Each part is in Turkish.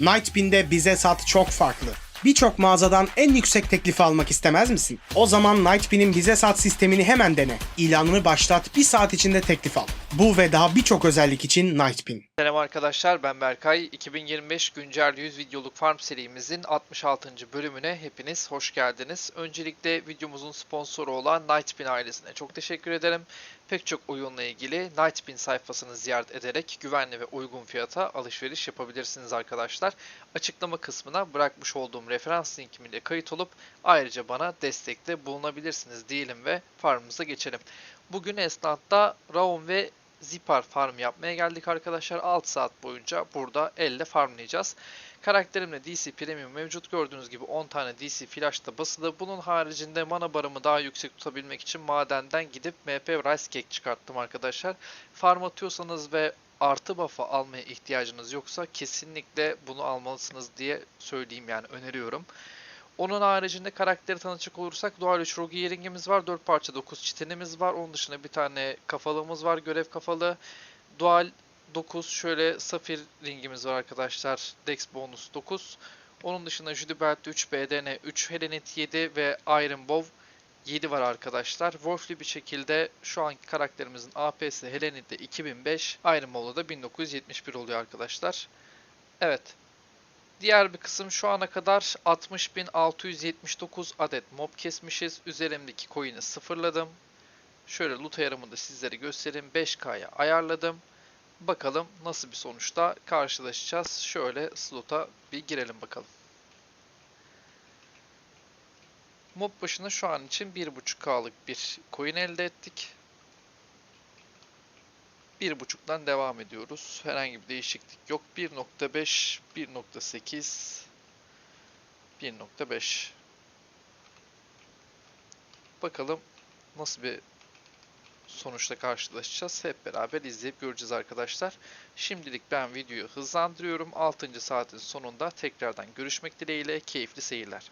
Nightbin'de bize sat çok farklı. Birçok mağazadan en yüksek teklifi almak istemez misin? O zaman Nightbin'in bize sat sistemini hemen dene. İlanını başlat, bir saat içinde teklif al. Bu ve daha birçok özellik için Nightbin. Selam arkadaşlar ben Berkay. 2025 güncel 100 videoluk farm serimizin 66. bölümüne hepiniz hoş geldiniz. Öncelikle videomuzun sponsoru olan Nightbin ailesine çok teşekkür ederim. Pek çok oyunla ilgili Nightbin sayfasını ziyaret ederek güvenli ve uygun fiyata alışveriş yapabilirsiniz arkadaşlar. Açıklama kısmına bırakmış olduğum referans linkimi ile kayıt olup ayrıca bana destekte bulunabilirsiniz diyelim ve farmımıza geçelim. Bugün esnatta Raon ve Zipar farm yapmaya geldik arkadaşlar. 6 saat boyunca burada elle farmlayacağız. Karakterimle DC Premium mevcut. Gördüğünüz gibi 10 tane DC flash da basılı. Bunun haricinde mana barımı daha yüksek tutabilmek için madenden gidip MP Rice Cake çıkarttım arkadaşlar. Farm atıyorsanız ve artı buff'ı almaya ihtiyacınız yoksa kesinlikle bunu almalısınız diye söyleyeyim yani öneriyorum. Onun haricinde karakteri tanıtacak olursak Dual 3 Rogue Earring'imiz var. 4 parça 9 çitenimiz var. Onun dışında bir tane kafalığımız var. Görev kafalı. Dual 9 şöyle Safir ringimiz var arkadaşlar. Dex bonus 9. Onun dışında Judy Belt 3, BDN 3, Helenit 7 ve Iron Bow 7 var arkadaşlar. Wolf'li bir şekilde şu anki karakterimizin AP'si Helenit'te 2005, Iron Bow'da da 1971 oluyor arkadaşlar. Evet. Diğer bir kısım şu ana kadar 60.679 adet mob kesmişiz. Üzerimdeki coin'i sıfırladım. Şöyle loot ayarımı da sizlere göstereyim. 5K'ya ayarladım. Bakalım nasıl bir sonuçta karşılaşacağız. Şöyle slota bir girelim bakalım. Mob başına şu an için 1.5K'lık bir coin elde ettik. 1.5'dan devam ediyoruz. Herhangi bir değişiklik yok. 1.5, 1.8, 1.5. Bakalım nasıl bir sonuçta karşılaşacağız. Hep beraber izleyip göreceğiz arkadaşlar. Şimdilik ben videoyu hızlandırıyorum. 6. saatin sonunda tekrardan görüşmek dileğiyle keyifli seyirler.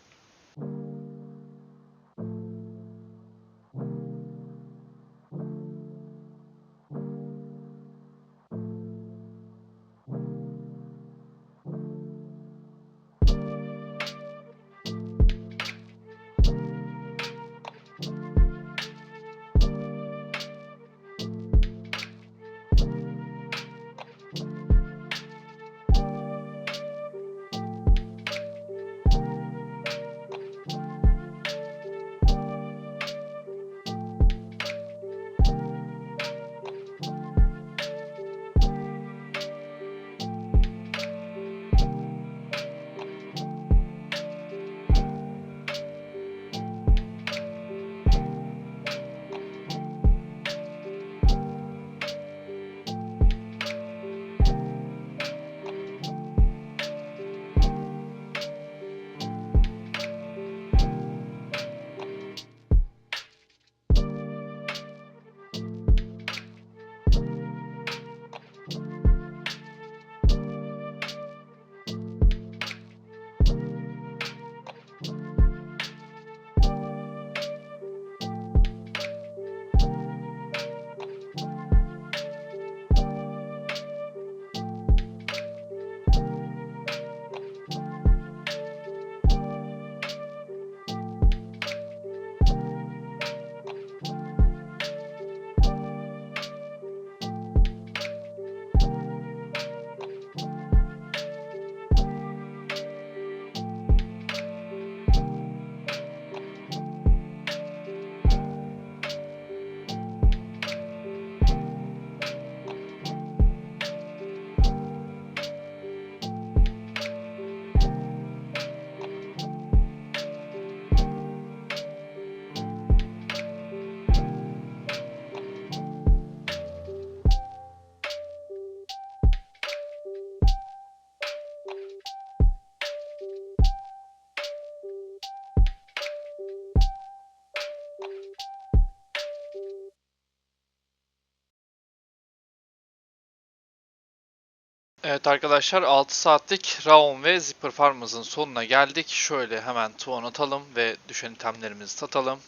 Evet arkadaşlar 6 saatlik Raon ve Zipper Farm'ımızın sonuna geldik. Şöyle hemen tuğan atalım ve düşen itemlerimizi satalım.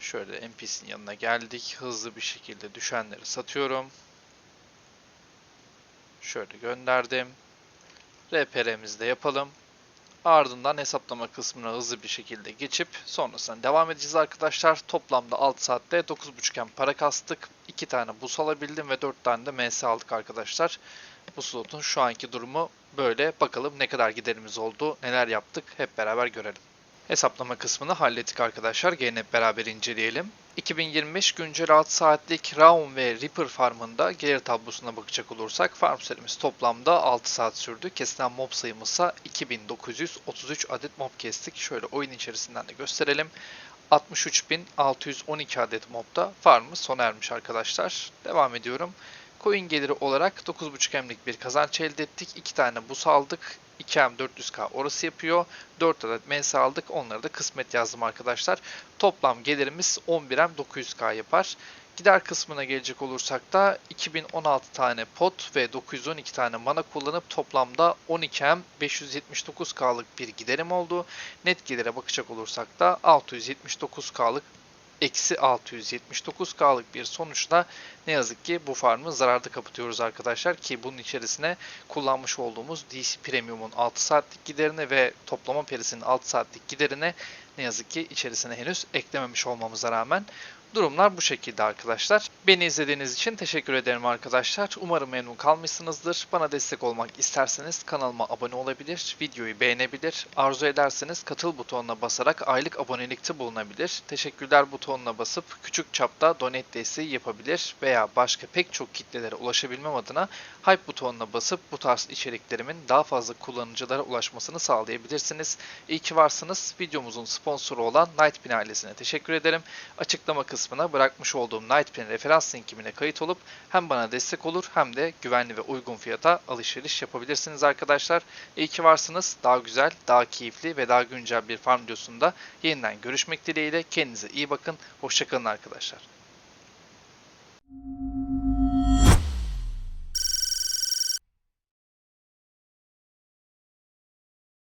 Şöyle NPC'nin yanına geldik. Hızlı bir şekilde düşenleri satıyorum. Şöyle gönderdim. RPR'mizi de yapalım. Ardından hesaplama kısmına hızlı bir şekilde geçip sonrasında devam edeceğiz arkadaşlar. Toplamda 6 saatte 9.5 M para kastık. 2 tane bus alabildim ve 4 tane de MS aldık arkadaşlar. Bu slotun şu anki durumu böyle. Bakalım ne kadar giderimiz oldu, neler yaptık hep beraber görelim. Hesaplama kısmını hallettik arkadaşlar. Gelin hep beraber inceleyelim. 2025 güncel 6 saatlik Raum ve Reaper farmında gelir tablosuna bakacak olursak farm serimiz toplamda 6 saat sürdü. Kesilen mob sayımız ise 2933 adet mob kestik. Şöyle oyun içerisinden de gösterelim. 63.612 adet mobda farmımız sona ermiş arkadaşlar. Devam ediyorum. Coin geliri olarak 9.5 M'lik bir kazanç elde ettik. 2 tane bus aldık. 2M 400K orası yapıyor. 4 adet MS aldık. Onları da kısmet yazdım arkadaşlar. Toplam gelirimiz 11M 900K yapar. Gider kısmına gelecek olursak da 2016 tane pot ve 912 tane mana kullanıp toplamda 12M 579K'lık bir giderim oldu. Net gelire bakacak olursak da 679K'lık eksi 679K'lık bir sonuçla ne yazık ki bu farmı zararda kapatıyoruz arkadaşlar ki bunun içerisine kullanmış olduğumuz DC Premium'un 6 saatlik giderini ve toplama perisinin 6 saatlik giderini ne yazık ki içerisine henüz eklememiş olmamıza rağmen Durumlar bu şekilde arkadaşlar. Beni izlediğiniz için teşekkür ederim arkadaşlar. Umarım memnun kalmışsınızdır. Bana destek olmak isterseniz kanalıma abone olabilir, videoyu beğenebilir. Arzu ederseniz katıl butonuna basarak aylık abonelikte bulunabilir. Teşekkürler butonuna basıp küçük çapta donate desteği yapabilir veya başka pek çok kitlelere ulaşabilmem adına hype butonuna basıp bu tarz içeriklerimin daha fazla kullanıcılara ulaşmasını sağlayabilirsiniz. İyi ki varsınız. Videomuzun sponsoru olan Nightpin ailesine teşekkür ederim. Açıklama kısmına bırakmış olduğum Nightpin referans linkimine kayıt olup hem bana destek olur hem de güvenli ve uygun fiyata alışveriş yapabilirsiniz arkadaşlar. İyi ki varsınız. Daha güzel, daha keyifli ve daha güncel bir farm videosunda yeniden görüşmek dileğiyle. Kendinize iyi bakın. Hoşçakalın arkadaşlar.